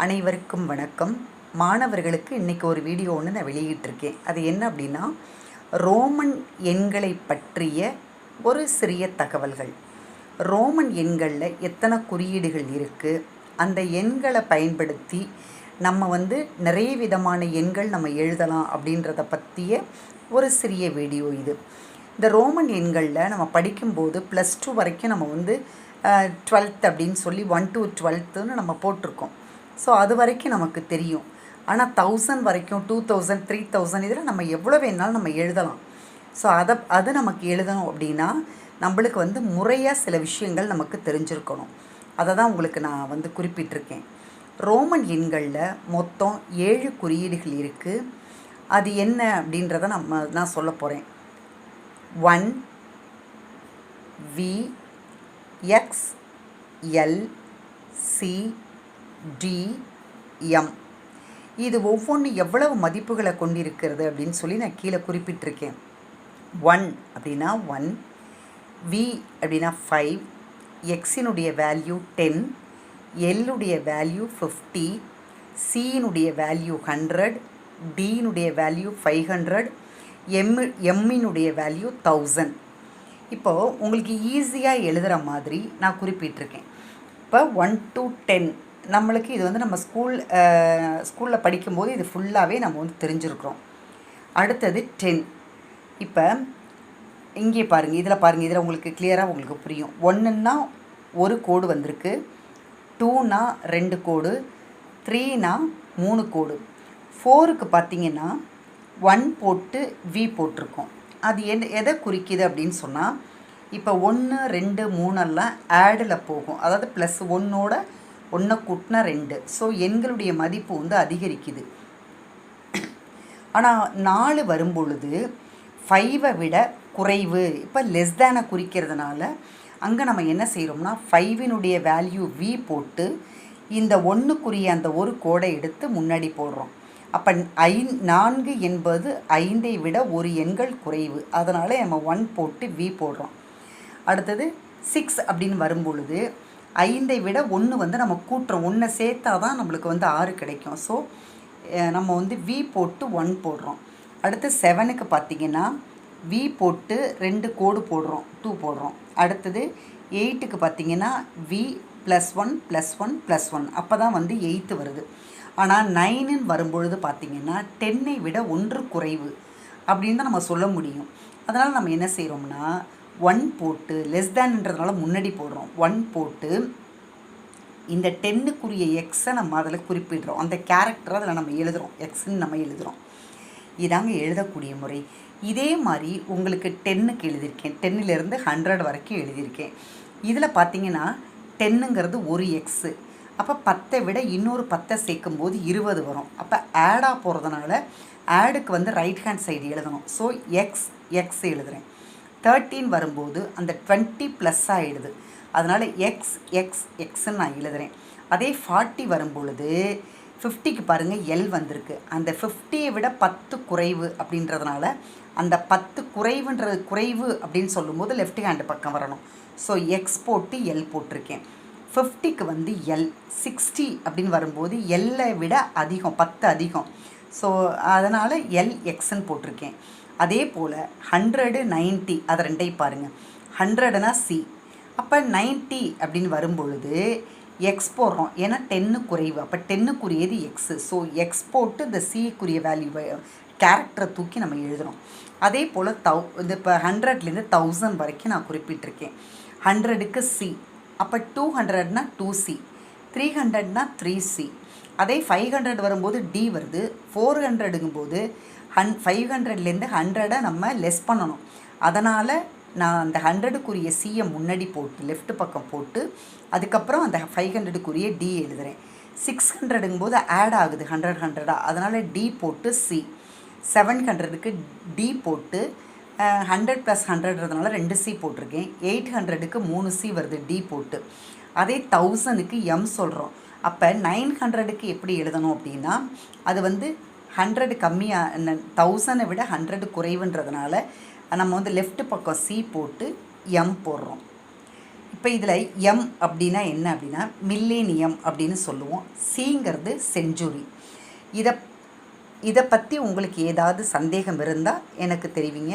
அனைவருக்கும் வணக்கம். மாணவர்களுக்கு இன்றைக்கி ஒரு வீடியோ ஒன்று நான் வெளியிட்டிருக்கேன். அது என்ன அப்படின்னா ரோமன் எண்களை பற்றிய ஒரு சிறிய தகவல்கள். ரோமன் எண்களில் எத்தனை குறியீடுகள் இருக்குது அந்த எண்களை பயன்படுத்தி நம்ம வந்து நிறைய விதமான எண்கள் நம்ம எழுதலாம் அப்படின்றத பற்றிய ஒரு சிறிய வீடியோ இது. இந்த ரோமன் எண்களில் நம்ம படிக்கும்போது ப்ளஸ் டூ வரைக்கும் நம்ம வந்து டுவெல்த் அப்படின்னு சொல்லி ஒன் டு டுவெல்த்துன்னு நம்ம போட்டிருக்கோம். ஸோ அது வரைக்கும் நமக்கு தெரியும். ஆனால் தௌசண்ட் வரைக்கும் டூ தௌசண்ட் த்ரீ தௌசண்ட் இதில் நம்ம எவ்வளோ வேணாலும் நம்ம எழுதலாம். ஸோ அதை அது நமக்கு எழுதணும் அப்படின்னா நம்மளுக்கு வந்து முறையாக சில விஷயங்கள் நமக்கு தெரிஞ்சிருக்கணும். அதை தான் உங்களுக்கு நான் வந்து குறிப்பிட்டிருக்கேன். ரோமன் எண்களில் மொத்தம் ஏழு குறியீடுகள் இருக்குது அது என்ன அப்படின்றத நம்ம நான் சொல்ல போகிறேன் one V X L C D M இது ஒவ்வொன்று எவ்வளவு மதிப்புகளை கொண்டிருக்கிறது அப்படின்னு சொல்லி நான் கீழே குறிப்பிட்டிருக்கேன். ஒன் அப்படின்னா ஒன் வி அப்படின்னா ஃபைவ் எக்ஸினுடைய வேல்யூ டென் எல்லுடைய வேல்யூ ஃபிஃப்டி சியினுடைய வேல்யூ ஹண்ட்ரட் டியினுடைய வேல்யூ ஃபைவ் ஹண்ட்ரட் எம் எம்மினுடைய வேல்யூ தௌசண்ட் இப்போது உங்களுக்கு ஈஸியாக எழுதுகிற மாதிரி நான் குறிப்பிட்டிருக்கேன். இப்போ ஒன் டு டென் நம்மளுக்கு இது வந்து நம்ம ஸ்கூல் ஸ்கூலில் படிக்கும்போது இது ஃபுல்லாகவே நம்ம வந்து தெரிஞ்சுருக்குறோம். அடுத்தது டென் இப்போ இங்கே பாருங்கள் இதில் பாருங்கள் இதில் உங்களுக்கு கிளியராக உங்களுக்கு புரியும். ஒன்றுன்னா ஒரு கோடு வந்திருக்கு. டூனா ரெண்டு கோடு த்ரீனா மூணு கோடு ஃபோருக்கு பார்த்தீங்கன்னா ஒன் போட்டு வி போட்டிருக்கோம். அது என் எதை குறிக்கிது அப்படின்னு சொன்னால் இப்போ ஒன்று ரெண்டு மூணெல்லாம் ஆடில் போகும். அதாவது ப்ளஸ் ஒன்னோட ஒன்று கூட்டினா ரெண்டு. ஸோ எண்களுடைய மதிப்பு வந்து அதிகரிக்குது. ஆனால் நாலு வரும்பொழுது ஃபைவை விட குறைவு. இப்போ லெஸ் தேனை குறிக்கிறதுனால அங்கே நம்ம என்ன செய்கிறோம்னா ஃபைவினுடைய வேல்யூ வி போட்டு இந்த ஒன்றுக்குரிய அந்த ஒரு கோடை எடுத்து முன்னாடி போடுறோம். அப்போ ஐ நான்கு என்பது ஐந்தை விட ஒரு எண்கள் குறைவு. அதனால் நம்ம ஒன் போட்டு வி போடுறோம். அடுத்தது சிக்ஸ் அப்படின்னு வரும்பொழுது ஐந்தை விட ஒன்று வந்து நம்ம கூட்டுறோம். ஒன்றை சேர்த்தா தான் நம்மளுக்கு வந்து ஆறு கிடைக்கும். ஸோ நம்ம வந்து வி போட்டு ஒன் போடுறோம். அடுத்து செவனுக்கு பார்த்திங்கன்னா வி போட்டு ரெண்டு கோடு போடுறோம். டூ போடுறோம். அடுத்தது எயிட்டுக்கு பார்த்திங்கன்னா V plus one plus one plus one அப்போ தான் வந்து எயித்து வருது. ஆனால் நைனுன்னு வரும்பொழுது பார்த்திங்கன்னா டென்னை விட ஒன்று குறைவு. அப்படின்னு தான் நம்ம சொல்ல முடியும். அதனால் நம்ம என்ன செய்கிறோம்னா ஒன் போட்டு லெஸ் தேன்ன்றதுனால முன்னாடி போடுறோம். ஒன் போட்டு இந்த டென்னுக்குரிய எக்ஸை நம்ம அதில் குறிப்பிடுறோம். அந்த கேரக்டரை அதில் நம்ம எழுதுகிறோம் எக்ஸ்ன்னு நம்ம எழுதுகிறோம் இதாங்க எழுதக்கூடிய முறை. இதே மாதிரி உங்களுக்கு டென்னுக்கு எழுதியிருக்கேன். டென்னிலேருந்து ஹண்ட்ரட் வரைக்கும் எழுதியிருக்கேன். இதில் பார்த்தீங்கன்னா டென்னுங்கிறது ஒரு எக்ஸு அப்போ பத்தை விட இன்னொரு பத்தை சேர்க்கும்போது இருபது வரும். அப்போ ஆடாக போகிறதுனால ஆடுக்கு வந்து ரைட் ஹேண்ட் சைடு எழுதணும். ஸோ எக்ஸ் எக்ஸ் எழுதுகிறேன் தேர்ட்டீன் வரும்போது அந்த டுவெண்ட்டி ப்ளஸ் ஆகிடுது அதனால் எக்ஸ் எக்ஸ் எக்ஸ்ன்னு நான் எழுதுகிறேன் அதே ஃபார்ட்டி வரும்பொழுது ஃபிஃப்டிக்கு பாருங்கள் எல் வந்திருக்கு. அந்த ஃபிஃப்டியை விட பத்து குறைவு அப்படின்றதுனால அந்த பத்து குறைவுன்றது குறைவு அப்படின்னு சொல்லும்போது லெஃப்ட் ஹேண்டு பக்கம் வரணும். ஸோ எக்ஸ் போட்டு எல் போட்டிருக்கேன். ஃபிஃப்டிக்கு வந்து எல் சிக்ஸ்டி அப்படின்னு வரும்போது எல்லை விட அதிகம் பத்து அதிகம். ஸோ அதனால் எல் எக்ஸ்ன்னு போட்டிருக்கேன். அதே போல் ஹண்ட்ரடு நைன்ட்டி அதை ரெண்டையும் பாருங்கள் ஹண்ட்ரடுனா சி அப்போ நைன்ட்டி அப்படின்னு வரும்பொழுது எக்ஸ் போடுறோம். ஏன்னா டென்னு குறைவு. அப்போ டென்னுக்குரியது எக்ஸு ஸோ எக்ஸ் போட்டு இந்த சிக்குரிய வேல்யூ கேரக்டரை தூக்கி நம்ம எழுதுகிறோம் அதே போல் தௌ இந்த இப்போ ஹண்ட்ரட்லேருந்து தௌசண்ட் வரைக்கும் நான் குறிப்பிட்டிருக்கேன். ஹண்ட்ரடுக்கு சி அப்போ டூ ஹண்ட்ரட்னா டூ சி த்ரீ ஹண்ட்ரட்னா த்ரீ சி அதே ஃபைவ் ஹண்ட்ரட் வரும்போது டி வருது. ஃபோர் ஹண்ட்ரடுங்கும்போது ஹன் ஃபைவ் ஹண்ட்ரட்லேருந்து ஹண்ட்ரடை நம்ம லெஸ் பண்ணணும். அதனால் நான் அந்த ஹண்ட்ரடுக்குரிய சியை முன்னாடி போட்டு லெஃப்ட் பக்கம் போட்டு அதுக்கப்புறம் அந்த ஃபைவ் ஹண்ட்ரடுக்குரிய டி எழுதுகிறேன் சிக்ஸ் ஹண்ட்ரடுங்கும்போது ஆட் ஆகுது ஹண்ட்ரட் ஹண்ட்ரடாக அதனால் டி போட்டு சி செவன் ஹண்ட்ரடுக்கு டி போட்டு ஹண்ட்ரட் ப்ளஸ் ஹண்ட்ரட்றதுனால ரெண்டு சி போட்டிருக்கேன். எயிட் ஹண்ட்ரடுக்கு மூணு சி வருது டி போட்டு. அதே தௌசண்ட்க்கு எம் சொல்கிறோம் அப்போ நைன் ஹண்ட்ரடுக்கு எப்படி எழுதணும் அப்படின்னா அது வந்து ஹண்ட்ரடு கம்மியாக தௌசண்டை விட ஹண்ட்ரடு குறைவுன்றதுனால நம்ம வந்து லெஃப்ட் பக்கம் சி போட்டு எம் போடுறோம். இப்போ இப்போ இதில் எம் அப்படின்னா என்ன அப்படின்னா மில்லேனியம் அப்படின்னு சொல்லுவோம். சிங்கிறது செஞ்சுரி இதை இதை பற்றி உங்களுக்கு ஏதாவது சந்தேகம் இருந்தால் எனக்கு தெரிவிங்க.